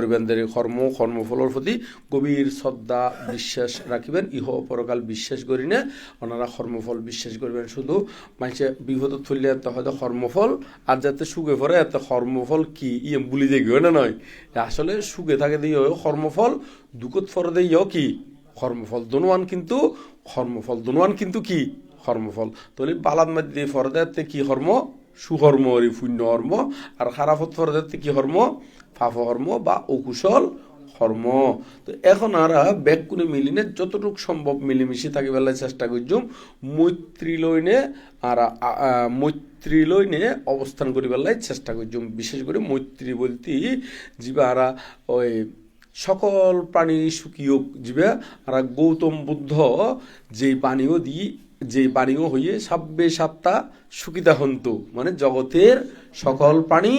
পরিবেনদের কর্ম, কর্মফলের প্রতি গভীর শ্রদ্ধা, বিশ্বাস রাখিবেন। ইহ পরকাল বিশ্বাস করি না ওনারা কর্মফল বিশ্বাস করবেন। শুধু মানুষে বিপদ তুললে এত হয়তো কর্মফল, আর যাতে সুখে পড়ে এত কর্মফল কি? ইয়ে বুলি দেখবে না নয়। আসলে সুখে থাকে দিয়ে কর্মফল, দুঃখত ফরে দিয়ে কি? কর্মফল দনুয়ান কিন্তু, কর্মফল দনুয়ান কিন্তু কি? কর্মফল। তাহলে বালাদ মাধ্যমে ফরদাতে কি কর্ম সুকর্ম পুণ্য কর্ম আর খারাপত ফরদাতে কি কর্ম পাপ কর্ম বা অকুশল কর্ম। তো এখন আর ব্যাগ কোনে মিলিনে যতটুকু সম্ভব মিলেমিশে থাকি বেলায় চেষ্টা করছুম মৈত্রী লইনে আর মৈত্রী লইনে অবস্থান করি বেলায় চেষ্টা করছুম বিশেষ করে মৈত্রী বলতে যিবা আরা ওই সকল প্রাণী সুখীয় জীবে আর গৌতম বুদ্ধ যেই পানীয় দি যে পানীয় হইয়ে সাব্বে সাতটা সুখিতা হন্ত। মানে জগতের সকল প্রাণী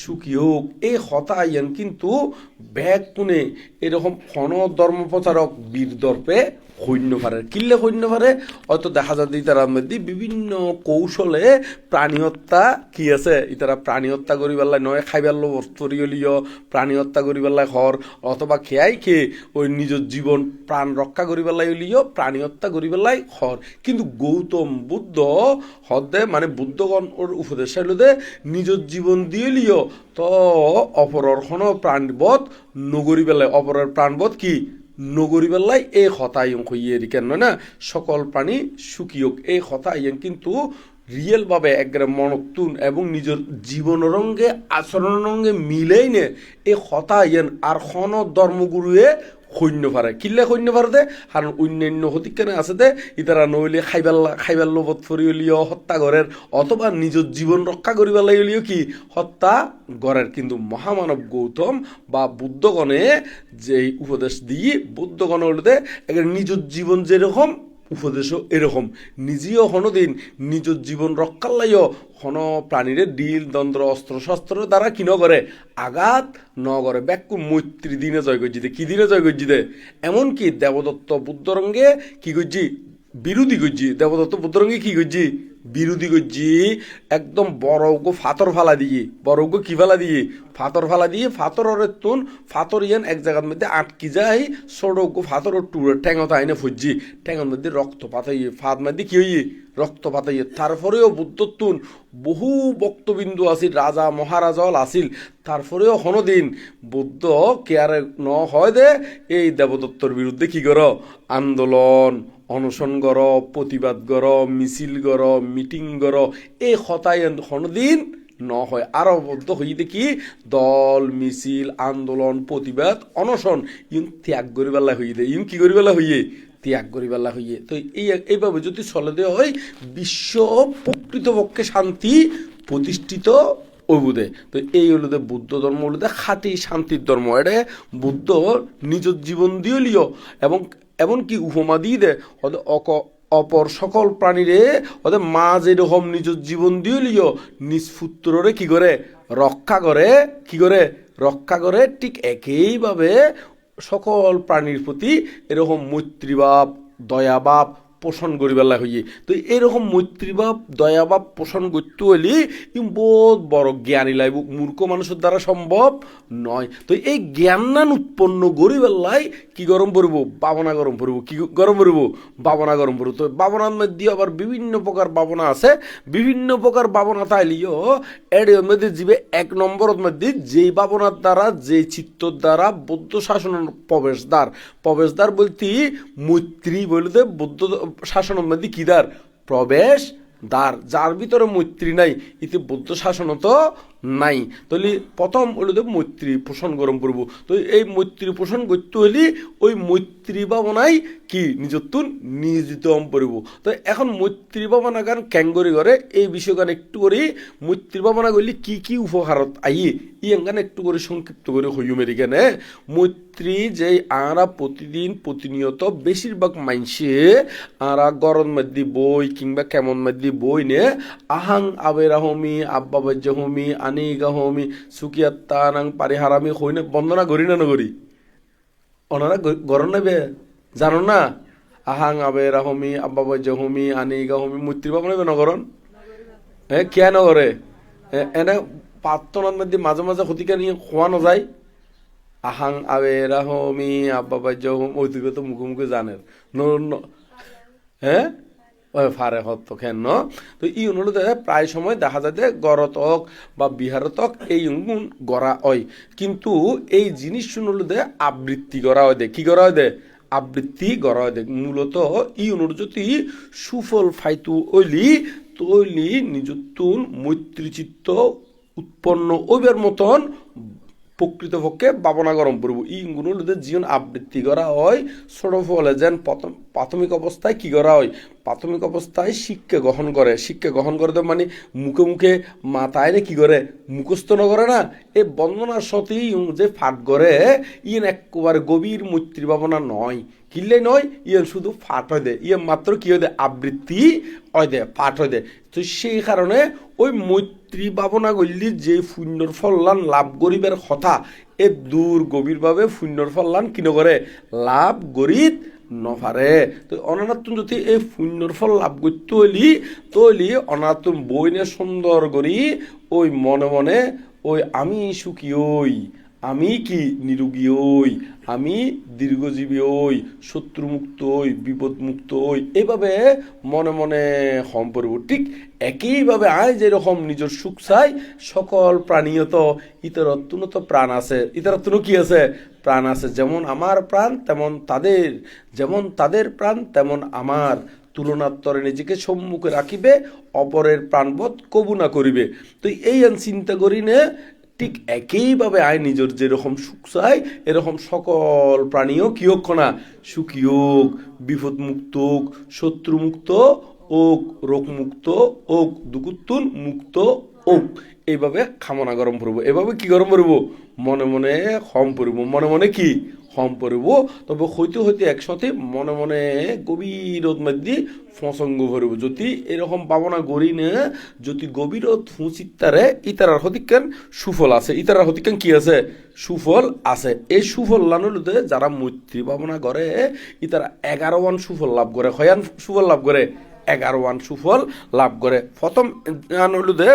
সুখী হোক, এই হতা আইয়ান কিন্তু ব্যাগ কোনে এরকম ফন ধর্ম প্রচারক বীর দর্পে সৈন্য পারে কিল্লে সৈন্য পারে হয়তো দেখা যায় তার মধ্যে বিভিন্ন কৌশলে প্রাণী হত্যা কি আছে? ইতারা প্রাণী হত্যা করি পেলাই নয় খাই পেল বস্তু লিয় প্রাণী হত্যা করি পেলাই ঘর অথবা খেয়াই খেয়ে ওই নিজের জীবন প্রাণ রক্ষা করি পেলাই লিয় প্রাণী হত্যা করি পেলাই ঘর কিন্তু গৌতম বুদ্ধ হদে মানে বুদ্ধগণ ওর উপদেশ দে নিজের জীবন দিয়ে লিও তো অপরর কোনো প্রাণবোধ নগরী বেলায় অপরের প্রাণবোধ কি? নগরী বেলায় এই হতা ইয়ং হইয়ে কেন না? সকল প্রাণী সুখীয়ক এই হতা ইয়ং কিন্তু রিয়েলভাবে একগ্রে মনতুন এবং নিজের জীবন রঙ্গে আচরণ রঙ্গে মিলেই নে। এই হতাইয়েন আর খন ধর্মগুরুয়ে সৈন্য পারে কিলে সৈন্য পারে দে কারণ অন্যান্য হতিকানে আছে দে ইতারা নইলে খাইবাল্লা খাইবাল্লো ফরি হলিও হত্যা ঘরের অথবা নিজের জীবন রক্ষা করিবার হলিও কি? হত্যা ঘরের কিন্তু মহামানব গৌতম বা বুদ্ধগণে যে উপদেশ দিয়ে বুদ্ধগণ দে নিজৰ নিজের জীবন যেরকম উপদেশও এরকম। নিজেও হনদিন নিজের জীবন রক্ষার লাইও হন প্রাণীরে ডিল দন্দ্র অস্ত্র শস্ত্র দ্বারা কি ন করে? আঘাত ন করে। ব্যাকুম মৈত্রী দিনে জয় করছি কি দিনে জয় দে এমনকি দেবদত্ত বুদ্ধরঙ্গে কি করছি বিরোধী করছি দেবদত্ত বুদ্ধরঙ্গে কি করছি বিরোধী করছি একদম বড় ফাতর ফালা দিয়ে বড় কি ফালা দিয়ে ফাতর ফালা দিয়ে ফাতরের তুন, ফাতর ইয়ান এক জায়গার মধ্যে আটকি যায় গো ফাতর টুরের ঠ্যাঙত আইনে ফুজি ঠ্যাঙের মধ্যে রক্ত পাতাইয়ে ফাত মধ্যে কি হইয়ে? রক্ত পাতাইয়ে তারপরেও বুদ্ধতুন বহু বক্তবিন্দু আছিল, রাজা মহারাজাল আছিল। তারপরেও হনদিন বুদ্ধ কেয়ারে ন হয় দে, এই দেবদত্তর বিরুদ্ধে কি কর? আন্দোলন, অনশন কর, প্রতিবাদ কর, মিছিল কর, মিটিং কর। এই হতাই হনদিন ন হয় আরও বদ্ধ হই দেখি, দল, মিছিল, আন্দোলন, প্রতিবাদ, অনশন। ইন ত্যাগ করিবেলা হইয়ে দে। ইন কি করিবেলা হইয়ে? ত্যাগ করিবেলা হইয়ে। তো এই এইভাবে যদি চলে দেওয়া হয়, বিশ্ব প্রকৃতপক্ষে শান্তি প্রতিষ্ঠিত ওইবুদে তো এই হলো যে বুদ্ধ ধর্ম, হলো যে খাঁটি শান্তির ধর্ম। এটা বুদ্ধ নিজের জীবন দিয়ে লিও এবং এমনকি উপমা দিয়ে দে? অক অপর সকল প্রাণীরে ওদের মা যেরকম নিজের জীবন দিয়ে লিও, নিজ পুত্ররে কি করে? রক্ষা করে। কি করে? রক্ষা করে ঠিক একইভাবে সকল প্রাণীর প্রতি এরকম মৈত্রীভাব, দয়াভাব পোষণ করিবেলা হইয়ে তো এরকম মৈত্রীভাব, দয়াভাব পোষণ করতে হলে বহুত বড় জ্ঞানী লাগব। মূর্খ মানুষের দ্বারা সম্ভব নয়। তো এই জ্ঞানান উৎপন্ন করিবেলাই কি গরম পড়ব বাবনা গরম পড়ব কি গরম পড়ব বাবনা গরম পড়ব তো বাবনার মধ্যে আবার বিভিন্ন প্রকার বাবনা আছে। বিভিন্ন প্রকার বাবনা তাইলিও এর মধ্যে জীবে এক নম্বরের মধ্যে যেই বাবনার দ্বারা যে চিত্তর দ্বারা বৌদ্ধ শাসনের প্রবেশদ্বার। প্রবেশদ্বার বলতে মৈত্রী বলতে বৌদ্ধ শাসনের মধ্যে কি দ্বার? প্রবেশ দ্বার যার ভিতরে মৈত্রী নাই, ইতি বৌদ্ধ শাসন তো নাই। তাহলে প্রথম হলো যে মৈত্রী পোষণ গরম করব। তো এই মৈত্রী পোষণ করতে হলে ওই মৈত্রী ভাবনাই কি? নিজত্ব নিয়োজিত পড়ব তো এখন মৈত্রী ভাবনা গান ক্যাঙ্গরি করে এই বিষয় গান একটু করে মৈত্রী ভাবনা করলে কি কি উপহারত আইয়ে? ই গান একটু করে সংক্ষিপ্ত করে হইউ মেরিকানে মৈত্রী যে আরা প্রতিদিন প্রতিনিয়ত বেশিরভাগ মাইনসে আরা গরম মধ্যে বই কিংবা কেমন মধ্যে বই নে আহাং আবের হমি, আব্বা বাজ্য হমি আনি হমি সুকিয়াত্তা নাং পারিহারামি হইনে বন্দনা করি না নগরি? ওনারা গরম নেবে? জানো না? আহাং আবের হমি, আব্বা বাজ্য হমি আনি হমি, মৈত্রী ভাব নেবে নগরন? হ্যাঁ কিয়া নগরে? এনে প্রার্থনার মধ্যে মাঝে মাঝে হতিকা নিয়ে খোয়ানো যায় আহাং আবেরা হমি আব্বা বাজ্য হোম ওইদিকে তো মুখে মুখে জানেন হ্যাঁ ওই ফারে হত খেন ন তো ই অনুরোধে প্রায় সময় দেখা যায় যে গরতক বা বিহারতক এই গুণ গড়া হয় কিন্তু এই জিনিস অনুরোধে আবৃত্তি করা হয় দে কি করা হয় দে আবৃত্তি করা হয় দে মূলত ই অনুরোধ যদি সুফল ফাইতু ওইলি তৈলি নিজুত্তুন মৈত্রীচিত্ত উৎপন্ন ওইবার মতন প্রকৃতপক্ষে ভাবনা গরম পড়ব। ই গুণগুলোতে জীবন আবৃত্তি করা হয়। ছোট ফলে যেন প্রথম, প্রাথমিক অবস্থায় কি করা হয়? প্রাথমিক অবস্থায় শিক্ষা গ্রহণ করে। শিক্ষা গ্রহণ করে তো মানে মুখে মুখে মাথায় কি করে? মুখস্থ না করে না? এ বন্দনার সাথেই যে ফাট করে ইন একবারে গভীর মৈত্রী ভাবনা নয়। কিনলে নয় ইয়ে শুধু ফাট হয় দে। ইয়ে মাত্র কি হয় দে? আবৃত্তি হয় দে, ফাট হয় দে। তো সেই কারণে ওই মৈত্রী ভাবনা করলি যে শূন্যর ফললান লাভ গরিবের কথা, এ দূর গভীরভাবে শূন্যর ফললান কিন করে? লাভ গরিব নফারে। তো অনানাতুন যদি এই শূন্যর ফল লাভ করতে হইলি তৈলি অনাতুন বইনে সুন্দর করি, ওই মনে মনে ওই আমি সুখী ওই আমি কি নিরোগী ওই আমি দীর্ঘজীবী ওই শত্রুমুক্ত ওই বিপদমুক্ত ওই এইভাবে মনে মনে হম পড়ব। ঠিক একইভাবে আয় যেরকম নিজের সুখ চাই, সকল প্রাণীয় তো ইতরত্ন তো প্রাণ আছে। ইতরত্ন কি আছে? প্রাণ আছে। যেমন আমার প্রাণ, তেমন তাদের। যেমন তাদের প্রাণ, তেমন আমার। তুলনাত্তরে নিজেকে সম্মুখে রাখিবে, অপরের প্রাণবোধ কবু না করিবে। তো এই চিন্তা করি নে ঠিক একইভাবে আয় নিজের যেরকম সুখ চাই এরকম সকল প্রাণীও কি হোক না, সুখী হোক বিপদ মুক্ত হোক শত্রু মুক্ত ওক রোগ মুক্ত ওক দুকুত্তুল মুক্ত ওক এইভাবে খামনা গরম করব এভাবে কি গরম করব মনে মনে হম পড়ব। মনে মনে কি? হম পড়ব তবে হইতে হইতে একসাথে মনে মনে গভীর মধ্যে ফসঙ্গ ভরব। যদি এরকম পাবনা গড়ি নে, যদি গভীর ফুঁচিত্তারে ইতারার হতিকান সুফল আছে। ইতারার হতিকান কি আছে? সুফল আছে। এই সুফল লানুলুতে যারা মৈত্রী পাবনা করে, ইতারা এগারো ওয়ান সুফল লাভ করে। হয়ান সুফল লাভ করে? এগারো ওয়ান সুফল লাভ করে। প্রথম আনুলুতে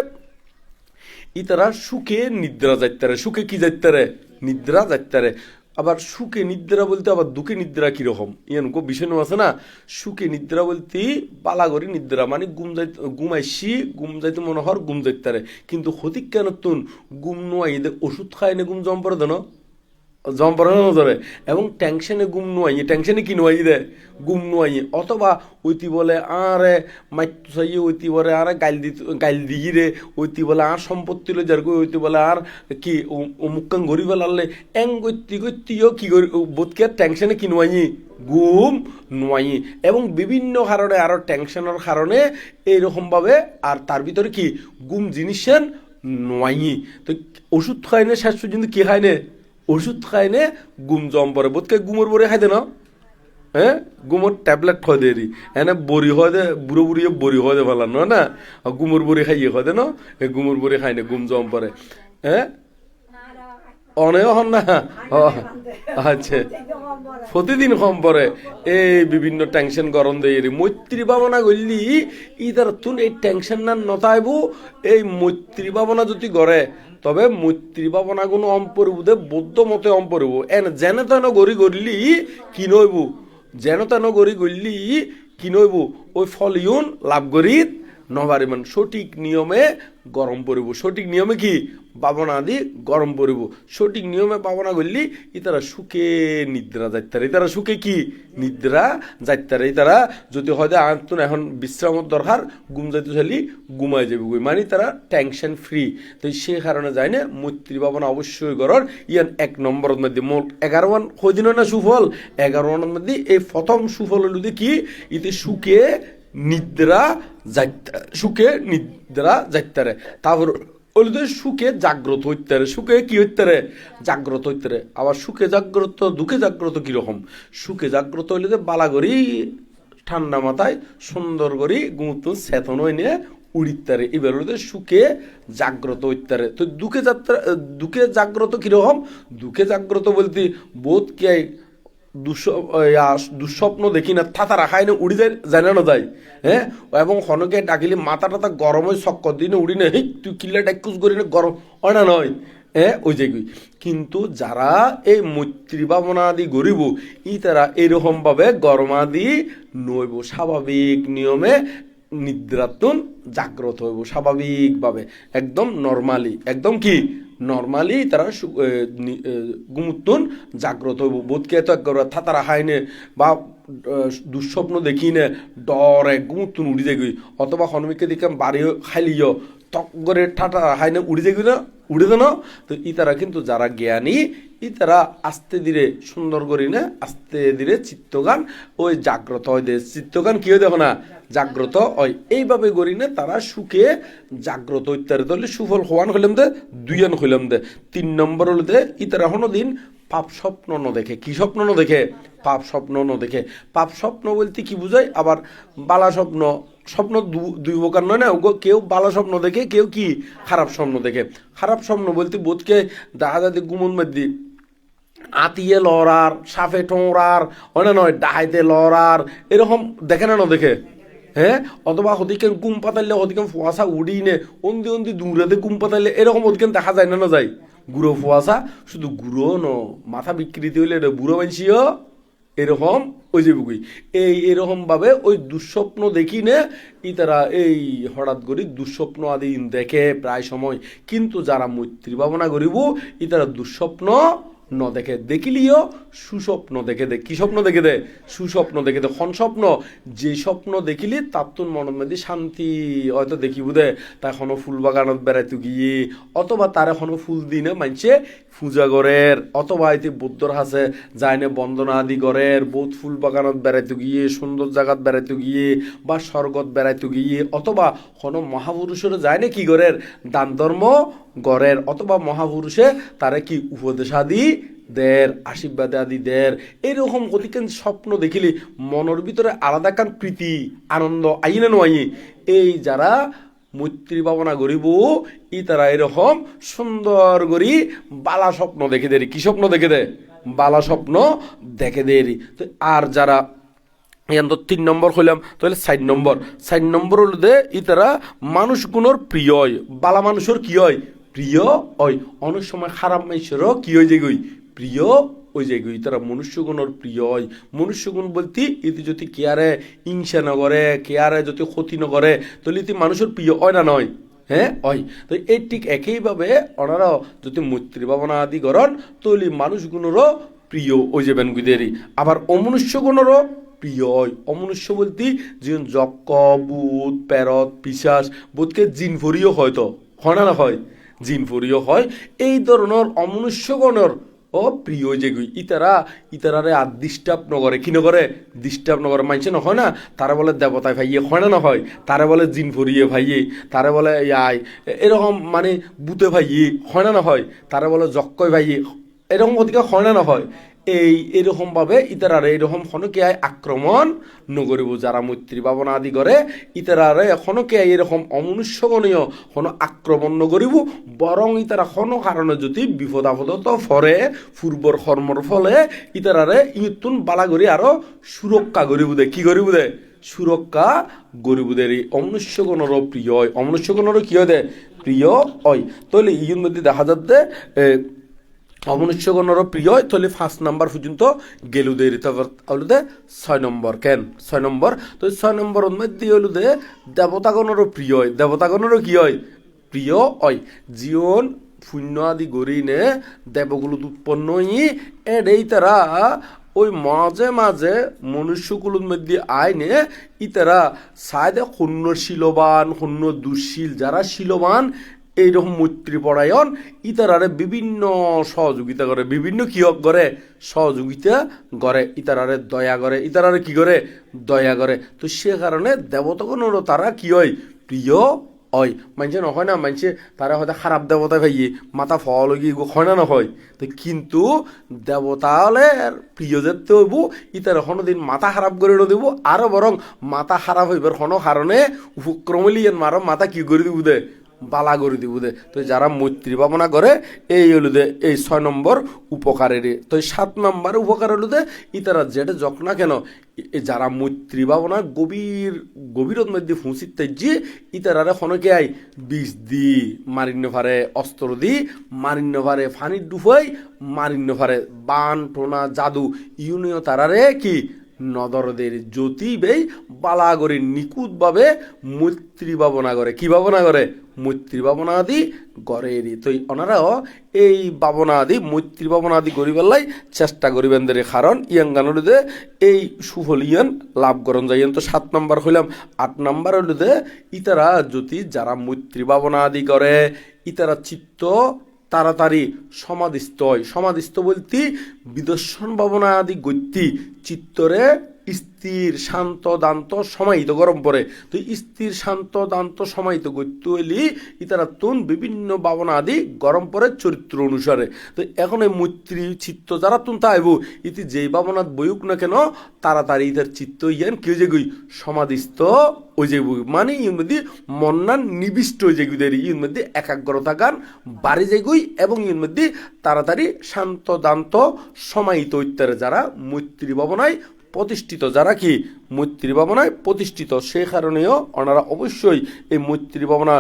ইতারা সুখে নিদ্রা যাইতারে সুখে কি যাইতারে নিদ্রা যাইতারে আবার সুখে নিদ্রা বলতে আবার দুঃখে নিদ্রা কীরকম? ইয়ান কো বিষয় আছে না? সুখে নিদ্রা বলতে পালাগরি নিদ্রা মানে গুম যাই গুমাইছি গুম যাইতে মনে হর গুম যাইতারে কিন্তু হতিক কেন তুন? গুম নোয়াই ওষুধ খায় না গুম জম পরে দেন জম পরে ধরে এবং টেনশনে গুম নোয়াই টেনশনে কি নোয়াই দে? গুম নোয়াই অথবা ওইতি বলে আরে চাইয়ে ওইতি বলে আর গাইল দি গাইল দিই রে। ওইতি বলে আর সম্পত্তি লো যার ওইতি বলে আর কি অমুকান গড়ি বেলালে এং গত্তি গত্তিও কি করি? বোধকে টেনশনে কি নোয়াই গুম নোয়াই এবং বিভিন্ন কারণে আরও টেনশনের কারণে এইরকমভাবে আর তার ভিতরে কি? গুম জিনিসের নোয়াই তো ওষুধ খায় না শেষ পর্যন্ত কি না ওষুধ খায় নে, গুম জম পরে। বোধকে গুমর বরে খাইতে না? হ্যাঁ গুমর ট্যাবলেট খাই দেরি এনে বড়ি হয় দে বুড়ো বুড়িয়ে বড়ি হয় দে ভালো নয় না? গুমর বড়ি খাইয়ে হয় দে না? গুমর বড়ি খাই না, গুম জম পরে হ্যাঁ অনেও হন না? আচ্ছা। প্রতিদিন কম পরে এই বিভিন্ন টেনশন গরম দেয় মৈত্রী ভাবনা করলি ইদার তুন এই টেনশন না নতাইবো এই মৈত্রী ভাবনা যদি গড়ে তবে মৈত্রী ভাবনা কোনো দে বৌদ্ধ মতে অম পরিব এন যেন তেন গড়ি গড়লি কি নইব যেন তেন গড়ি গড়লি কি নইব ওই ফল ইউন লাভ গরিত নবারিমান সঠিক নিয়মে গরম পরিব সঠিক নিয়মে কি? পাবনা আদি গরম পড়ব সঠিক নিয়মে পাবনা করলি, ইতারা সুখে নিদ্রা যাইতারে। ইতারা সুখে কি? নিদ্রা যাইতারে। ইতারা যদি হয়তো আন্তন এখন বিশ্রামত দরকার, ঘুম যাইতে চাইলি ঘুমাই যাবে গই মানে তারা টেনশন ফ্রি তো সে কারণে যায় না, মৈত্রী ভাবনা অবশ্যই গরর ইয়ান এক নম্বরের মধ্যে মোট এগারো ওয়ান কদিন না সুফল? এগারো ওয়ানের মধ্যে এই প্রথম সুফল হলো কি? ইতে সুখে নিদ্রা যাইতে সুখে নিদ্রা যাইতারে। তারপর ওই তো সুখে জাগ্রত হইতে সুখে কি হইতে রে জাগ্রত হইতে আবার সুখে জাগ্রত, দুঃখে জাগ্রত কীরকম? সুখে জাগ্রত হইলে যে বালাগরি ঠান্ডা মাথায় সুন্দর করি গুমতো চেতন হয়ে নিয়ে উড়িতারে এবার হইতে সুখে জাগ্রত হইতারে তো দুঃখে যাত্রা দুঃখে জাগ্রত কীরকম? দুঃখে জাগ্রত বলতে বোধ কে দুঃস্বপ্ন দেখি না থাতা রাখাই না উড়ি যায় জানে না যায়। হ্যাঁ এবং হনকে ডাকিলে মাথা টাথা গরম হয় চক্কর দিনে উড়ি না হেই, তুই কিল্লা ডাকুস করি না, গরম। হয় না, নয়। এ ওই যেগুই কিন্তু যারা এই মৈত্রী ভাবনাদি গরিব, ই তারা এরকম ভাবে গরমাদি নইব স্বাভাবিক নিয়মে নিদ্রাতুন জাগ্রত হইব, স্বাভাবিকভাবে। একদম নর্মালি একদম কি? নর্মালি তারা গুমুত্তন জাগ্রত হইব। বোধকে তো একবার থাতারা হাইনে বা দুঃস্বপ্ন দেখি নে ডরে গুমুত্তন উড়ি দেখি অথবা হনুমিকে দেখাম বাড়ি খাইলিও। তক করে ঠাটা হাইনে উড়ি না উড়ে দেন তো ই তারা কিন্তু যারা জ্ঞানী ই তারা আস্তে ধীরে সুন্দর করি না আস্তে ধীরে চিত্তগান ওই জাগ্রত হয় চিত্তগান কি হয় দেখো না জাগ্রত হয় এইভাবে করি না তারা সুখে জাগ্রত ইত্যাদি তাহলে সুফল হওয়ান হইলাম দে দুইয়ান হইলাম দে তিন নম্বর হলো দে ই তারা হনো দিন পাপ স্বপ্ন ন দেখে কি স্বপ্ন ন দেখে পাপ স্বপ্ন ন দেখে পাপ স্বপ্ন বলতে কি বুঝায় আবার বালা স্বপ্ন স্বপ্ন দুই প্রকার নয় না কেউ ভালো স্বপ্ন দেখে, কেউ কি খারাপ স্বপ্ন দেখে। খারাপ স্বপ্ন বলতে বোধকে দেখা যায় গুমন মধ্যে আতিয়ে লড়ার, সাফে টোঁড়ার অনে নয়, ডাহাইতে লড়ার, এরকম দেখে না না দেখে? হ্যাঁ? অথবা হদিকে গুম পাতাইলে হদিকে ফুয়াশা উড়ি নে, অন্দি অন্দি দূরেতে গুম পাতাইলে এরকম হদিকে দেখা যায় না না যায়? গুঁড়ো ফুয়াশা শুধু গুঁড়ো ন মাথা বিকৃতি হইলে এটা বুড়ো মানসিও এরকম, ওই যে বুকুই। এই এরকম ভাবে ওই দুঃস্বপ্ন দেখি নে ই তারা এই হঠাৎ করি দুঃস্বপ্ন আদি দেখে প্রায় সময়। কিন্তু যারা মৈত্রী ভাবনা করিব ই তারা দুঃস্বপ্ন ন দেখে। দেখিলিও সুস্বপ্ন দেখে দে। কি স্বপ্ন দেখে দে? সুস্বপ্ন দেখে দে। খন স্বপ্ন? যে স্বপ্ন দেখিলি, তোর মনের মধ্যে শান্তি হয়তো দেখিব দে। তাই এখনও ফুল বাগানত বেড়াইতে গিয়ে, অথবা তার এখনও ফুল দিনে মানছে পূজা করের, অথবা এতে বুদ্ধর হাসে যায়নে বন্দনা আদি করের বহুত ফুল বাগানত বেড়াইতে গিয়ে, সুন্দর জায়গাত বেড়াইতে গিয়ে, বা স্বর্গত বেড়াইতে গিয়ে, অথবা কোনো মহাপুরুষের যায় না কি করের দান ধর্ম গড়ের অথবা মহাপুরুষে তারা কি উপদেশ আদি দের, আশীর্বাদ আদি দের, এরকম কতিকেন স্বপ্ন দেখিলি মনের ভিতরে আলাদা কান প্রীতি, আনন্দ, আইনে নয় এই যারা মৈত্রী ভাবনা করিব ই তারা এরকম সুন্দর করি বালা স্বপ্ন দেখে দেরি। কি স্বপ্ন দেখে দে? বালা স্বপ্ন দেখে দেরি। তো আর যারা এখন তো তিন নম্বর হইলাম তাহলে সাইড নম্বর। সাইড নম্বর হল দে ই তারা মানুষ প্রিয় হয়। বালা মানুষের কি হয়? প্রিয় অনেক সময় খারাপ মানুষেরও কি হয়ে গই প্রিয় ওই যে গই তারা মনুষ্যগুণর প্রিয় মনুষ্যগুণ বলতে ইতি যদি কেয়ারে হিংসা নগরে কেয়ারে যদি ক্ষতি নগরে তাহলে ইতি মানুষের প্রিয়, হয় না নয়? হ্যাঁ হয়। তো এই ঠিক একইভাবে ওনারাও যদি মৈত্রী ভাবনা আদি করেন, তাহলে মানুষগুণেরও প্রিয় ওই যে বেনগুদেরই। আবার অমনুষ্যগুণেরও প্রিয় অমনুষ্য বলতে যেমন যক্ক, বুধ প্যারত পিসাস বুধকে জিন ফরিও হয়তো হয় না না হয়? জিন ফরিও হয়। এই ধরনের অমনুষ্যগণের প্রিয় যে গই ইতারা, ইতারারে আর ডিস্টার্ব নগরে কি নগরে ডিস্টার্ব নগরে মানছে নহয় না? তারা বলে দেবতায় ভাইয়ে, হয় না নহয়? তারে বলে জিন ফরিয়ে ভাইয়ে তারা বলে আয় এরকম মানে বুতে ভাইয়ে, হয় না নহয়? তারে বলে জক্কয় ভাইয়ে, এরকম অধিকার হয় না না হয় এই এরকম ভাবে ইতারারে এরকম হনকে আক্রমণ নগরিব যারা মৈত্রী ভাবনা আদি করে, ইতারারে হনকে এরকম অমনুষ্যগণীয় হন আক্রমণ নগরিব, বরং ইতারা হন কারণে যদি বিপদ আপদত ফরে পূর্বর কর্মর ফলে ইতারারে ইতুন বালা করি আরও সুরক্ষা করিব দে। কি করিব দে? সুরক্ষা গরিবদের এই অমনুষ্যগণেরও প্রিয়, অমনুষ্যগণেরও কি হয় দে? প্রিয় হয়। তাহলে ইয়ের মধ্যে দেখা যাচ্ছে এ, অমনুষ্যগণেরও প্রিয় তাহলে ফার্স্ট নাম্বার পর্যন্ত গেলুদের হলুদে ছয় নম্বর কেন? ছয় নম্বর। তো ছয় নম্বর মধ্যে হলুদে দেবতাগণেরও প্রিয় হয় দেবতাগণেরও কি হয়? প্রিয় হয়। জীবন শূন্য আদি গড়ি নে দেবগুলো উৎপন্ন ই এডেই তারা ওই মাঝে মাঝে মনুষ্যগুলোর মধ্যে আইনে ইতারা সায়দে শূন্য শিলবান শূন্য দুশীল যারা শিলবান এইরকম মৈত্রী পরায়ণ ইতারারে বিভিন্ন সহযোগিতা করে, বিভিন্ন কিয়ক করে? সহযোগিতা করে, ইতারারে দয়া করে। ইতারারে কি করে? দয়া করে। তো সে কারণে দেবতাগণেরও তারা কি হয়? প্রিয় হয়। মানছে নহয় না মানছে তারা হয়তো খারাপ দেবতা ভাইয়ে, মাথা ফল গিয়ে হয় না, নহয়। তো কিন্তু দেবতা প্রিয় যেতে হইব, ইতার দিন মাথা খারাপ করে দিব, আরও বরং মাথা খারাপ হইবার কোনো কারণে উপক্রমলি মারো, মাথা কি করে দিব দে? বালা করে দিব দে। তো যারা মৈত্রী ভাবনা করে, এই হলো দে, এই ছয় নম্বর উপকারের তো সাত নম্বর উপকার হলো দে ইতারা যেটা যক না কেন? যারা মৈত্রী ভাবনা গভীর, গভীরত মধ্যে ফুঁসির তেজি ইতারারে খনকে আই, বিষ দি, মারিন্য ফারে অস্ত্র দি, মারিন্য ফারে ফানির ডুফাই, মারিন্য ফারে বান, টোনা, জাদু। ইউনিয় তারারে কি? নদরদের জ্যোতি বেই বালাগরে নিকুতভাবে মৈত্রী ভাবনা করে। কি ভাবনা করে? মৈত্রী ভাবনা আদি গড়েরই তো ওনারাও এই ভাবনা আদি, মৈত্রী ভাবনা আদি করিবেলাই চেষ্টা করিবেন করিবেনদের কারণ ইয়াং গানুরুদে এই সুফল ইয়ান লাভ করন যাইয়েন তো সাত নম্বর হইলাম, আট নম্বর হইলে ইতারা জ্যোতি যারা মৈত্রী ভাবনা আদি করে, ইতারা চিত্ত তাড়াতাড়ি সমাধিস্থ হয় সমাধিস্থ বলতে বিদর্শন ভাবনা আদি গতি চিত্তরে স্থির, শান্ত, দান্ত, সমাহিত, গরম পরে। তো স্থির, শান্ত, দান্ত, সমাহিত হইলি ইতারা তুন বিভিন্ন ভাবনা আদি গরম পরে চরিত্র অনুসারে। তো এখন এই মৈত্রী চিত্ত যারা তুন তাইব, ইতি যেই ভাবনাত বইউক না কেন তাড়াতাড়ি ইতার চিত্ত ইয়ান কেউ যে গই, সমাধিস্থ ওই যে মানে ইউর মধ্যে মন্নান নিবিষ্ট হয়ে যেগুই দেরি, ইউর মধ্যে একাগ্রতা গান বাড়ি যেগুই এবং ইউর মধ্যে তাড়াতাড়ি শান্ত, দান্ত, সমাহিত ইত্যাদি যারা মৈত্রী ভাবনায় প্রতিষ্ঠিত, যারা কি মৈত্রী ভাবনায় প্রতিষ্ঠিত, সে কারণেও ওনারা অবশ্যই এই মৈত্রী ভাবনা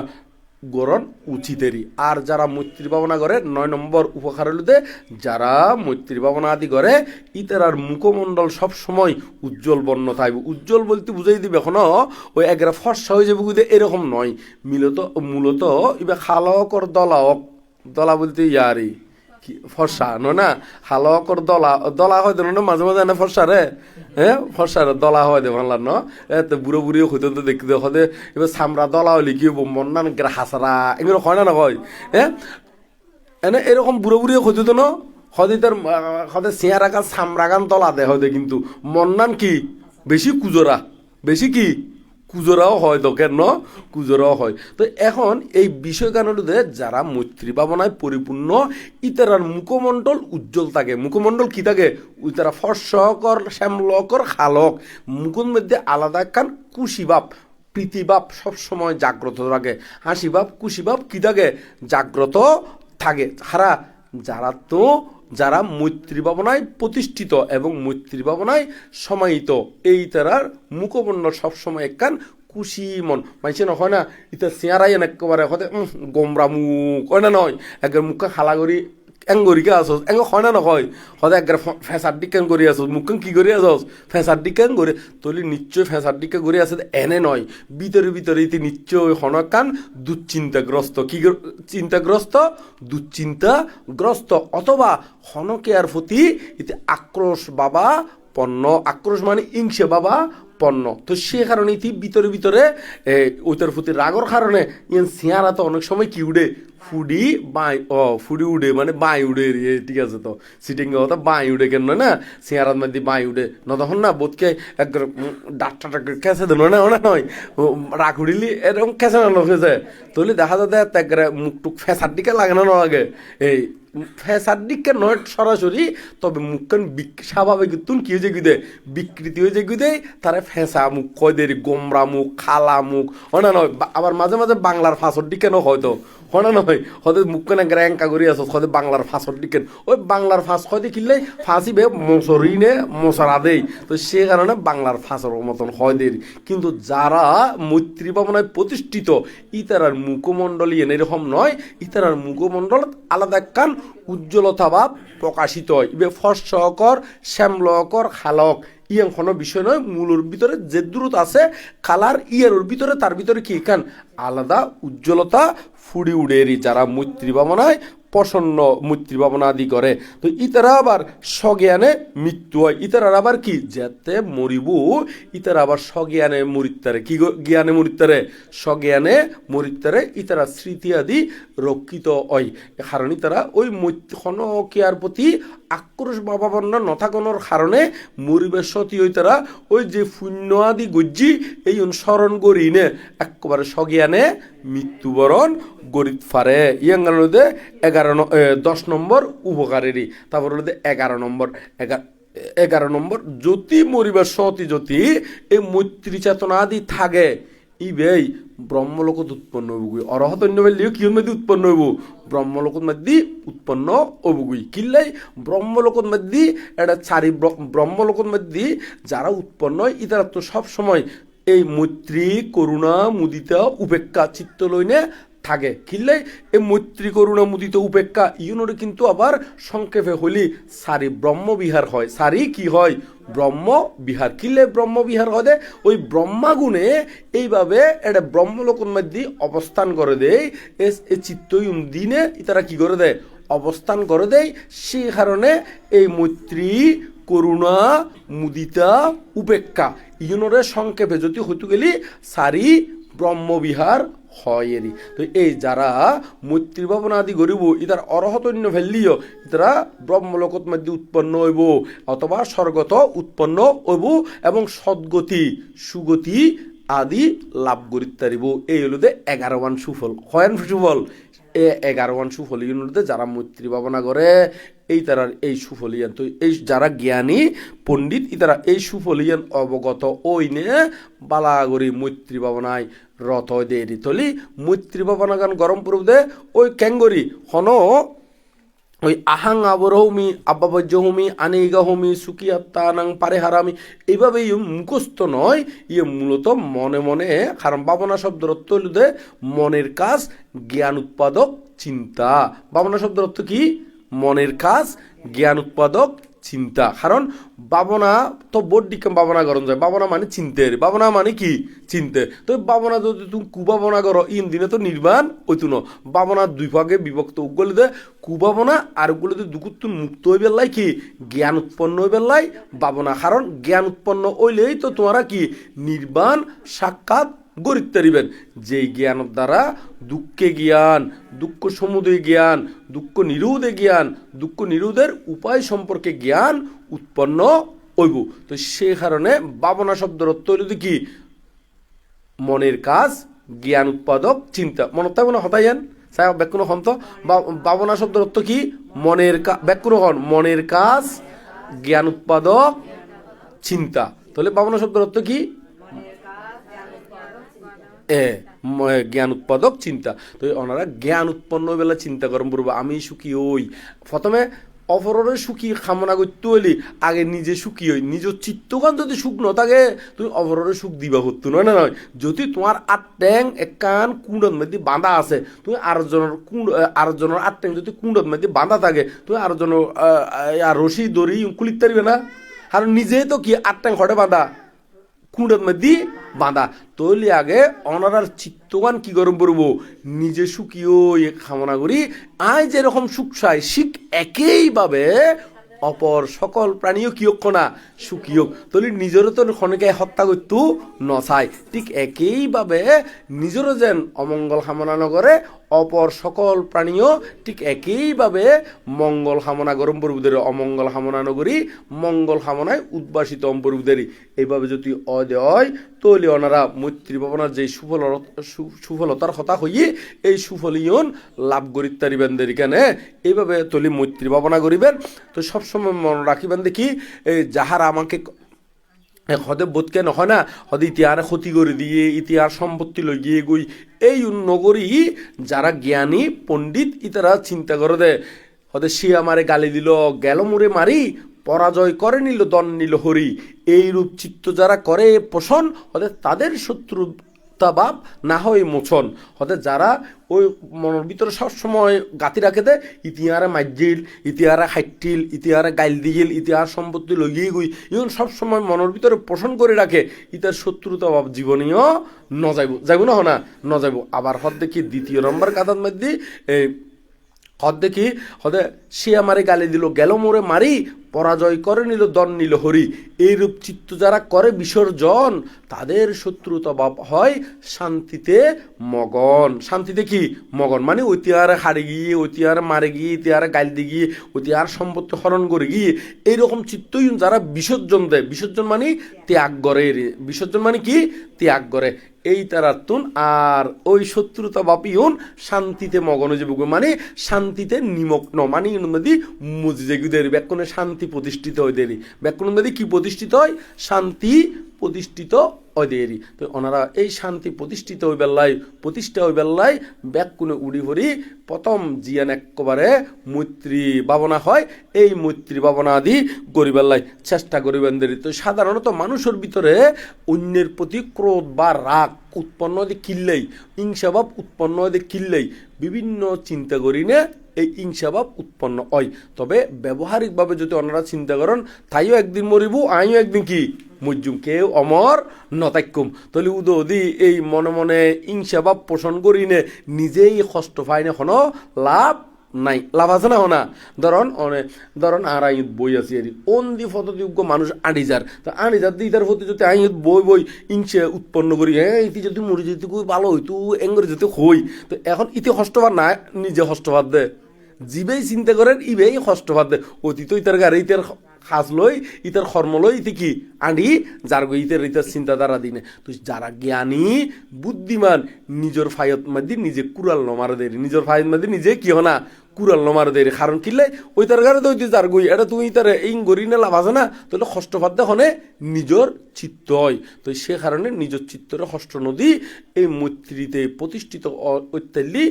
গ্রহণ উচিতেরই। আর যারা মৈত্রী ভাবনা করে, নয় নম্বর উপকার হলুদে যারা মৈত্রী ভাবনা আদি করে ইতারার মুখমণ্ডল সব সময় উজ্জ্বল বর্ণ থাকবে উজ্জ্বল বলতে বুঝাই দিবে এখনও, ওই একরা ফর্সা হয়ে যাবে বুঝতে এরকম নয়। মূলত মূলত, ইবে খালকর দলাওক দলা বলতে ইয়ারি। ফর্সা? ন না? হালকর দলা দলা হয় দেন মাঝে মাঝে এনে ফর্সা রে। হ্যাঁ ফর্সা রে, দলা হয় দে বাংলার ন? এ, তো বুড়ো বুড়িও হইতে তো দেখতে হদে এবার সামরা দলা হইলে কি হব মন না এগুলো হয় না না হয় হ্যাঁ এনে এরকম বুড়ো বুড়িও হইতে তো, ন? হদে তার হদে গান সামরা গান দলা দে হদে কিন্তু। মন মন্নান কি? বেশি কুজোরা বেশি কি? কুজোরাও হয় তো কেন? কুজোরাও হয়। তো এখন এই বিষয় কারণে যারা মৈত্রী ভাবনায় পরিপূর্ণ, ইতারার মুখমণ্ডল উজ্জ্বল থাকে। মুখমণ্ডল কি থাকে? ইতারা ফর্ষকর শ্যামলকর, খালক। মুখের মধ্যে আলাদা একখান কুশিভাব প্রীতিভাব সবসময় জাগ্রত থাকে। হাসিভাব কুশিভাব কি থাকে? জাগ্রত থাকে। হারা যারা তো যারা মৈত্রী ভাবনায় প্রতিষ্ঠিত এবং মৈত্রী ভাবনায় সমাহিত। এই তারার মুখবর্ণ সবসময় একখান কুশি মন। মাইছে নহয় না, ইতা চেয়ারাই একেবারে হতে গমরা মুখ হয় না নয় একের মুখে করি এঙ্গরিকে আসস এঙ্গ হয় না নকয় হতে একবার ফেঁসার দিকে করি আসস মুখখন কি করে আসস ফেঁসার দিকে করে তলি নিশ্চয় ফেঁসার দিকে করে আসে এনে নয় ভিতরে ভিতরে ইতি নিশ্চয় হনকান দুশ্চিন্তাগ্রস্ত কি গ্র- চিন্তাগ্রস্ত দুশ্চিন্তাগ্রস্ত অথবা হনকেয়ার প্রতি ইতি আক্রোশ বাবা, পণ্য। আক্রোশ মানে ইংসে বাবা পণ্য তো সে কারণে ইতি ভিতরে ভিতরে এ, ওইটার প্রতি রাগর কারণে ইয়ান সিয়ারা তো অনেক সময় কি উড়ে? ফুডি বাই ও ফুডি উড়ে মানে বাই উড়ে রে ঠিক আছে তো। সিটিং কথা বাই উড়ে কেন না? সিয়ারার মধ্যে বাই উড়ে। ন তখন না বোধকে একবার ডাক্তার টাক্তার খেসে দেন না ওনা নয় রাগ উড়িলি এরকম খেসে না লোকেছে তাহলে দেখা যায় মুখ টুক ফেসার দিকে লাগে না লাগে। এই ফেসার দিকে নয়, সরাসরি, তবে মুখখান বিক- স্বাভাবিক তুন কি হয়েছে গুদে? বিকৃতি হয়েছে গুদে, তারা ফেসা মুখ, কয়দের গোমরা মুখ, খালা মুখ হয় নয় আবার মাঝে মাঝে বাংলার ফাঁসর দিকে ন হয়তো? হয় না সদে হয়তো মুখখানে গ্র্যাঙ্কা কৰি আছো, হয়তো বাংলার ফাঁসর দিকে ওই বাংলার ফাঁস হয়তো কিনলে ফাঁসিবে মশরি নে মশরা দেই। তো সে কারণে বাংলার ফাঁসর মতন হয় দেরি কিন্তু যারা মৈত্রী ভাবনায় প্রতিষ্ঠিত ইতারার মুখমণ্ডলী এরকম নয় ইতারার মুখমণ্ডল আলাদা কান উজ্জ্বলতা ভাব প্রকাশিত হয়। ইবে ফর্ষকর শ্যামলকর খালক ইয়াং কোনো বিষয় নয়, মূলর ভিতরে যে দূরত আছে, কালার ইয়ারোর ভিতরে, তার ভিতরে কি? এখান আলাদা উজ্জ্বলতা ফুড়ি উড়েরি যারা মৈত্রী ভাবনায় প্রসন্ন ভাবনা আদি করে। তো ইতারা আবার স্বজ্ঞানে মৃত্যু হয়। ইতারার আবার কি? যেতে মরিব। ইতারা আবার স্বজ্ঞানে মরিত্তারে। কি জ্ঞানে মরিত্তারে? স্বজ্ঞানে মরিত্তারে ইতারা স্মৃতি আদি রক্ষিত হয়। কারণ ইতারা ওই মৈত্রী কেয়ার প্রতি আক্রোশ বাবাবন্ন নথাকনের কারণে মরিবেশ সতী ওই তারা ওই যে শূন্য আদি গজ্জি এই অনুসরণ করি নে একেবারে সজ্ঞানে মৃত্যুবরণ গরিত ফারে। ইয়াঙ্গালতে এগারো দশ নম্বর উপকারেরই। তারপর হলো এগারো নম্বর। এগারো এগারো নম্বর, জ্যোতি মরিবার সতী জ্যোতি, এই মৈত্রী চেতনা আদি থাকে। ইবেই ব্রহ্মলোকত উৎপন্ন হবগুই অরহত অন্য বেলিও কিহর মধ্যে উৎপন্ন হইব? ব্রহ্মলোকত মধ্যে উৎপন্ন হবগুই কিল্লাই ব্রহ্মলোকত মধ্যে এটা চারি ব্র- ব্রহ্মলোকত মধ্যে যারা উৎপন্ন হয় ইতারা তো সব সময় এই মৈত্রী করুণা মুদিতা, উপেক্ষা চিত্ত লইনে থাকে কিনলে এই মৈত্রী করুণা মুদিত, উপেক্ষা ইউনোর কিন্তু আবার সংক্ষেপে হলি সারি ব্রহ্মবিহার হয়। সারি কি হয়? ব্রহ্ম বিহার। কিনলে ব্রহ্মবিহার হয় দে ওই ব্রহ্মাগুণে এইভাবে এটা ব্রহ্মলোকন মধ্যে অবস্থান করে দেয় এই চিত্তয়ুম দিনে তারা কি করে দেয়? অবস্থান করে দেয় সেই কারণে এই মৈত্রী, করুণা, মুদিতা, উপেক্ষা ইউনোরে সংক্ষেপে যদি হইতে গেলি, সারি ব্রহ্মবিহার হয় এরি তো এই যারা মৈত্রী ভাবনা আদি গরিব, ইতার অরহতন্য ফেললিও ইতারা ব্রহ্মলোকত মধ্যে উৎপন্ন হইব, অথবা স্বর্গত উৎপন্ন হইব এবং সদ্গতি, সুগতি আদি লাভ করিতে পারিব। এই হলো যে এগারোয়ান সুফল। হয়ান সুফল? এ এগারোয়ান সুফল ইউনিটে যারা মৈত্রী ভাবনা করে, এই তারার এই সুফলিয়ান। তো এই যারা জ্ঞানী পণ্ডিত ইতারা এই সুফলিয়ান অবগত ওই নে বালাগরি মৈত্রী ভাবনায় রথ দে তলি মৈত্রী ভাবনা গান গরম দে, ওই ক্যাঙ্গরি হন, ওই আহাং আবরহমি আব্বাবজ্য হমি আনেগা হমি সুকিয়াত্তানাং পারে হারামি এইভাবে ইয়ে মুখস্থ নয় ইয়ে মূলত মনে মনে কারণ ভাবনা শব্দের অর্থ হলো মনের কাজ, জ্ঞান উৎপাদক, চিন্তা। ভাবনা শব্দের অর্থ কি? মনের কাজ, জ্ঞান উৎপাদক চিন্তা। কারণ ভাবনা তো বড্ডিকে ভাবনা করন যায়। ভাবনা মানে চিন্তের ভাবনা মানে কি? চিনতে। তো ভাবনা যদি তুমি কুভাবনা করো ইন দিনে তো নির্বাণ ওইতু ন। ভাবনা দুই ভাগে বিভক্ত উগলে দে কুভাবনা আর দে দুকুত্তু মুক্ত হয়ে বেলাই কি? জ্ঞান উৎপন্ন হয়ে বেলাই ভাবনা কারণ জ্ঞান উৎপন্ন হইলেই তো তোমারা কি? নির্বাণ সাক্ষাৎ গরিত পারিবেন যে জ্ঞানের দ্বারা দুঃখে জ্ঞান, দুঃখ সমুদয় জ্ঞান, দুঃখ নিরোধে জ্ঞান, দুঃখ নিরোধের উপায় সম্পর্কে জ্ঞান উৎপন্ন হইব। তো সেই কারণে ভাবনা শব্দের অর্থ হইল কি? মনের কাজ, জ্ঞান উৎপাদক, চিন্তা। মনত থাকবে না হতাইয়ান সাই ব্যাকুণ হন তো? বা- ভাবনা শব্দের অর্থ কি? মনের ব্যাকুণ হন। মনের কাজ, জ্ঞান উৎপাদক, চিন্তা। তাহলে ভাবনা শব্দের অর্থ কি? এ জ্ঞান উৎপাদক চিন্তা। তো ওনারা জ্ঞান উৎপন্ন বেলা চিন্তা করেন বলব আমি সুখী ওই প্রথমে অপরের সুখী কামনা করতে হইলি আগে নিজে সুখী হই। নিজের চিত্তগান যদি সুখ ন থাকে তুমি অপরের সুখ দিবা হতো নয় না নয়? যদি তোমার আট ট্যাং এক কান কুণ্ডর মধ্যে বাঁধা আছে তুমি আরেকজনের কুণ্ড আরেকজনের আট যদি কুণ্ডর মধ্যে বাঁধা থাকে তুমি আহ, রশি দড়ি কুলিত পারবে না? কারণ নিজেই তো কি আট ঘটে বাঁধা? কুঁড়ের মধ্যে বাঁধা। তৈলি আগে অনারার চিত্তগান কি গরম করব নিজে সুখীও এ কামনা করি। আয় যেরকম সুখ চাই শিখ একইভাবে অপর সকল প্রাণীও কি হোক না, সুখী হোক। তলি নিজেরও তো খনকে হত্যা করতো নচাই ঠিক একইভাবে নিজেরও যেন অমঙ্গল কামনা নকরে অপর সকল প্রাণীও ঠিক একইভাবে মঙ্গল কামনা গরম পরিবুদের অমঙ্গল কামনা নগরী, মঙ্গল কামনায় উদ্বাসিত অম্পরিবুদেরই এইভাবে যদি অদেয় তৈলি ওনারা মৈত্রী ভাবনার যে সুফল সুফলতার কথা হইয়ে এই সুফল সুফলিয়ন লাভ করিত পারিবেন কেনে, এইভাবে তলি মৈত্রী ভাবনা করিবেন। তো সবসময় মনে রাখিবেন দেখি যাহারা আমাকে হদে বোধকে নহয় না সদে ইতিহারে ক্ষতি করে দিয়ে, ইতিহার সম্পত্তি লই গিয়ে গই। এই নগরী যারা জ্ঞানী, পণ্ডিত, ইতারা চিন্তা করে দে। সদে শিয়া মারে গালি দিল, গেল মুরে মারি, পরাজয় করে নিল, দন নিল হরি। এইৰূপ চিত্ত যারা করে, পোষণ, হদে তাদের শত্রু ভাব না হয় মোচন। হতে যারা ওই মনের ভিতরে সবসময় গাতি রাখে দে ইতিহারে মাইজিল, ইতিহারে হাইটিল, ইতিহারে গাইল দিগিল ইতিহাস সম্পত্তি লগিয়ে গই। ইখন সবসময় মনের ভিতরে পোষণ করে রাখে, ইতার শত্রুতা ভাব জীবনীয় ন যাইব যাইব না হনা ন যাইব আবার হদ দেখি দ্বিতীয় নম্বর কাতার মধ্যে, এই হদ দেখি, হদে সে আমারে গালি দিল, গেল মোরে মারি পরাজয় করে নিল দন নিল হরি। এইরূপ চিত্ত যারা করে বিসর্জন, তাদের শত্রুতা ভাব হয় শান্তিতে মগন। শান্তিতে কি? মগন মানে ঐতিহারে হারে গিয়ে ঐতিহারে মারে গিয়ে ইতিহারে গাইল দিয়ে গিয়ে ঐতিহার সম্পত্তি হরণ করে গিয়ে, এইরকম চিত্তই যারা বিসর্জন দেয়। বিসর্জন মানে ত্যাগ করে। বিসর্জন মানে কি? ত্যাগ করে। এই তারাতুন আর ওই শত্রুতা বাপিউন শান্তিতে মগন যে বুকু মানে শান্তিতে নিমগ্ন। মানে নদী মুজিজেগুদের ব্যাকরণে শান্তি প্রতিষ্ঠিত হয় দেরি। ব্যাকরণ নদী কি প্রতিষ্ঠিত হয়? শান্তি প্রতিষ্ঠিত অদেরি। তো ওনারা এই শান্তি প্রতিষ্ঠিত ওই বেল্লাই প্রতিষ্ঠা ওই বেল্লাই ব্যাক কোনে উড়ি ভরি প্রথম জিয়ান একেবারে মৈত্রী ভাবনা হয়। এই মৈত্রী ভাবনা আদি গরিবেল্লাই চেষ্টা করিবেন দেরি। তো সাধারণত মানুষের ভিতরে অন্যের প্রতি ক্রোধ বা রাগ উৎপন্ন হতে কিনলেই হিংসাভাব উৎপন্ন হতে কিনলেই বিভিন্ন চিন্তা করি না এই হিংসাভাব উৎপন্ন হয়। তবে ব্যবহারিকভাবে যদি ওনারা চিন্তা করেন, তাইও একদিন মরিব, আইও একদিন কি? মজ্জুম কেউ অমর নতাক্যম তাহলে উদৌদি এই মনে মনে হিংসাভাব পোষণ করি নে নিজেই কষ্ট পায় না কোনো লাভ নাই। লাভ আছে না হনা? ধরন অনে ধরন আর আইত বই আছে এরি। অন্দি ফতযোগ্য মানুষ আড়ি যার তা আড়ি যার দিই তার প্রতি যদি আইত বই বই ইংসে উৎপন্ন করি হ্যাঁ ইতি যদি মরি যদি খুব ভালো হইতো এঙ্গরে যদি হই। তো এখন ইতি হস্তবাদ না নিজে হস্তবাদ দে। জীবেই চিন্তা করেন, ইবেই হস্তবাদ দে। অতীত ইতার গাড়ি ইতার সাজ লই, ইতার কর্ম লই, ইতি কি? আঁড়ি যার ইতার ইতার চিন্তাধারা দিনে তো যারা জ্ঞানী, বুদ্ধিমান, নিজের ফায়ত মাদি নিজে কুড়াল নমার দেয় নিজের ফায়ত মাদি নিজে কি হনা কুড়াল নমার দেয় কারণ কিলে ওই তার গাড়ি তো যার গই এটা তুমি তার এই গরি না লাভ আছে না, তাহলে হস্তপাত হনে নিজের চিত্ত হয়। তো সে কারণে নিজের চিত্তরে হস্ত নদী এই মৈত্রীতে প্রতিষ্ঠিত অত্যালি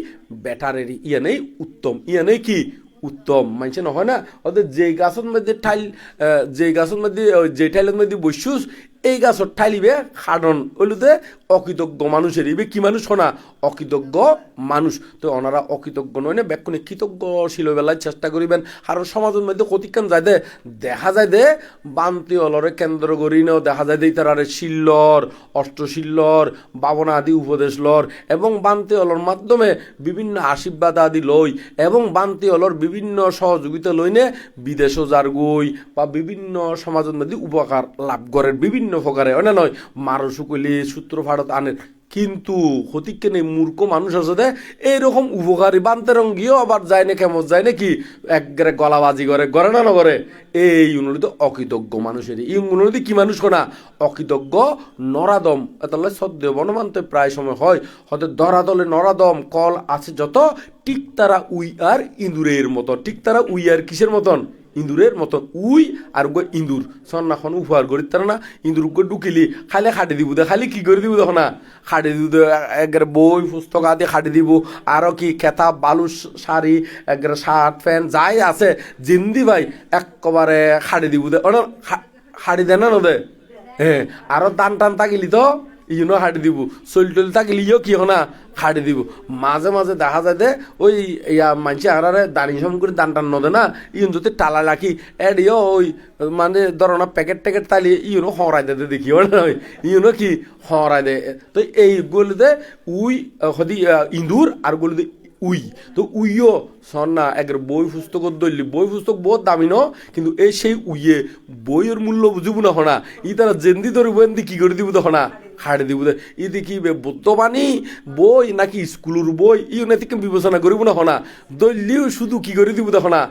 ব্যাটারের ইয়ানেই উত্তম। ইয়ানেই কি? উত্তম, মানছে নহয় না? অর্থাৎ যে গাছের মধ্যে ঠাইল যে গাছের মধ্যে যে ঠাইলের মধ্যে বসুস এই গাছর ঠাইলিবে খাডন ওইলুতে অকৃতজ্ঞ মানুষের ইবে কি মানুষ শোনা অকৃতজ্ঞ মানুষ। তো ওনারা অকৃতজ্ঞ নয় না? ব্যাকুণে কৃতজ্ঞশীল বেলায় চেষ্টা করিবেন। আর সমাজের মধ্যে কতিক্ষণ যায় দে। দেখা যায় দে, বান্তি অলরে কেন্দ্র করি নেও দেখা যায় দে তার শিল্লর, অষ্টশিল্লর, বাবনা আদি উপদেশ লর। এবং বান্তি অলর মাধ্যমে বিভিন্ন আশীর্বাদ আদি লই। এবং বান্তি অলর বিভিন্ন সহযোগিতা লইনে বিদেশও যার গই বা বিভিন্ন সমাজের মধ্যে উপকার লাভ করেন। বিভিন্ন প্রকারে অনে নয় মারো শুকলি সূত্র ভারত আনে। কিন্তু হতিকে নেই মূর্খ মানুষ আছে দে, এইরকম উপকারী বান্তেরং গিয়েও আবার যায় না কেমন যায় নাকি একবারে গলাবাজি করে করে না না করে এই ইউনিটি অকৃতজ্ঞ মানুষের এই ইউনিটি কি মানুষ কোনা অকৃতজ্ঞ নরাদম। তাহলে সদ্য বনমান্তে প্রায় সময় হয়। হয়তো দরাদলে নরাদম, কল আছে যত ঠিক তারা উই আর ইঁদুরের মতো। ঠিক তারা উই আর কিসের মতন? ইঁদুরের মতন। উই আর গো ইঁদুর। সন্নাখন উপহার করি তারা না, ইঁদুর গো ঢুকিলি। খালি খাটি দিব দে খালি কি করে দিব দেখো না খাটি দিব একবারে বই, পুস্তক আদি খাটি দিব। আরও কি খেতা বালু, শাড়ি একবারে শার্ট, প্যান্ট, যাই আছে। জিন্দি ভাই একেবারে খাটি দিব দে। ওটা খাটি দে না দে? হ্যাঁ আরও দান টান থাকিলি তো? ইনো হাঁটি দিব। চলি টলি থাকিলিও কি হনা হাঁটি দিব। মাঝে মাঝে দেখা যায় দে, ওই ইয়া মানসি আরারে দানি সম করে দান টান নদে না, ইউন যদি টালা রাখি এডিও ওই মানে ধরো প্যাকেট ট্যাকেট তালি ইউনো হরাই দে দেখি নয় ইউনো কি হরাই দে। তো এই দে উই হদি ইঁদুর আর দে উই। তো উইও সন্না একের বই পুস্তক দলি বই পুস্তক বহুত দামি ন, কিন্তু এই সেই উইয়ে। বইয়ের মূল্য বুঝিব না হনা। ই তারা জেন্দি ধরিব এন্দি কি করে দিব তো হনা হাড়ে দিব দে। ই দেখি বর্তমানি বই নাকি স্কুলের বই? ই নাতিকে বিবেচনা করিব না হনা। দলিও শুধু কি করে দিব হনা?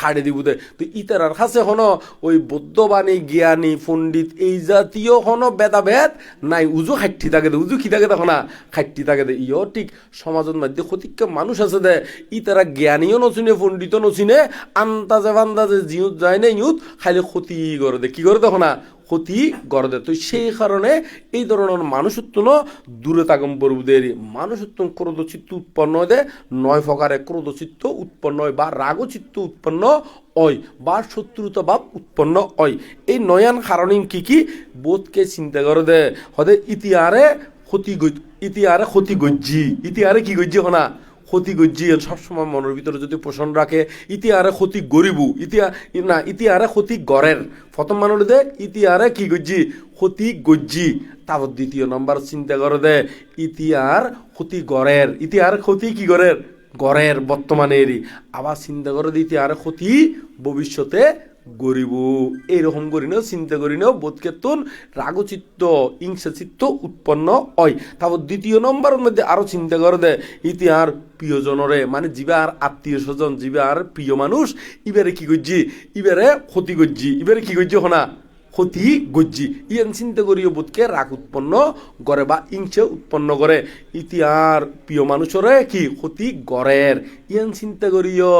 খাড়ে দিব দে। তো ইতারার কাছে হন, ওই বৌদ্ধবাণী, জ্ঞানী, পণ্ডিত, এই জাতীয় হন বেদাভেদ নাই। উজু খাট্টি থাকে দে, উজু কি থাকে দেখো না খাট্টি থাকে দে। ইয় ঠিক সমাজের মধ্যে ক্ষতিকে মানুষ আছে দে। ইতারা জ্ঞানীও নচিনে পণ্ডিতও নচিনে আন্দাজে বান্দাজে জিউত যায় না, ইউত খালি ক্ষতি করে দে। কি করে দেখো না ক্ষতি দে তো সেই কারণে এই ধরনের মানুষত্ব দূরে তাগম বরুদের মানুষত্ব ক্রোধচিত্ত উৎপন্ন দে নয় প্রকারে ক্রোধচিত্ত উৎপন্ন হয় বা রাগচিত্ত উৎপন্ন হয় বা শত্রুতা ভাব উৎপন্ন হয়। এই নয়ান কারণে কি কি? বোধকে চিন্তা করে দে হদে ইতিহারে ক্ষতি ইতিহারে ক্ষতি গজ্জি ইতিহারে কি গজ্জি হনা? ক্ষতি গজ্জি সবসময় মনের ভিতরে যদি পোষণ রাখে ইতিহারে ক্ষতি গরিব ইতিহার না ইতিহারে ক্ষতি গড়ের প্রথম মানুষ দেখ ইতিহারে কি গজ্জি? ক্ষতি গজ্জি। তারপর দ্বিতীয় নম্বর চিন্তা করে দে ইতিহার ক্ষতি গড়ের ইতিহার ক্ষতি কি গড়ের গড়ের বর্তমানেরই আবার চিন্তা করে দে ইতিহারে ক্ষতি ভবিষ্যতে গরিব, এইরকম করি নেও চিন্তা করি নেও বোধকেতন রাগচিত্ত চিত্ত উৎপন্ন হয়। তারপর দ্বিতীয় নম্বরের মধ্যে আরও চিন্তা করে দে, ইতিহার প্রিয়জনরে মানে জিবার আত্মীয় স্বজন, জিবার প্রিয় মানুষ, ইবারে কি করছি ইবারে ক্ষতি করছি ইবারে কি করছি হনা? ক্ষতি গজ্জি ইয়ান চিন্তা করিও বোধকে রাগ উৎপন্ন করে বা ইংসে উৎপন্ন করে। ইতিহার প্রিয় মানুষরে কি ক্ষতি গড়ের ইয়ান চিন্তা করিও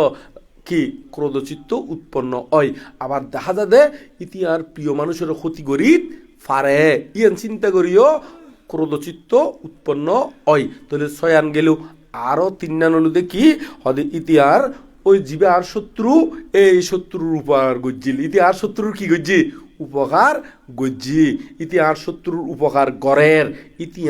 কি? ক্রোধচিত্ত উৎপন্ন হয়। আবার দেখা যাবে, ইতিহার প্রিয় মানুষের ক্ষতি করি ফারে। ইয়ান চিন্তা করিও, ক্রোধচিত্ত উৎপন্ন হয়। তাহলে ছয়ান গেল। আরও তিন নানলু দেখি হদে ইতিহার, ওই জীবে আর শত্রু, এই শত্রুর উপকার গজ্জিল। ইতিহার শত্রুর কি গজ্জি? উপকার গজ্জি। ইতিহার শত্রুর উপকার গড়ের। ইতিহাস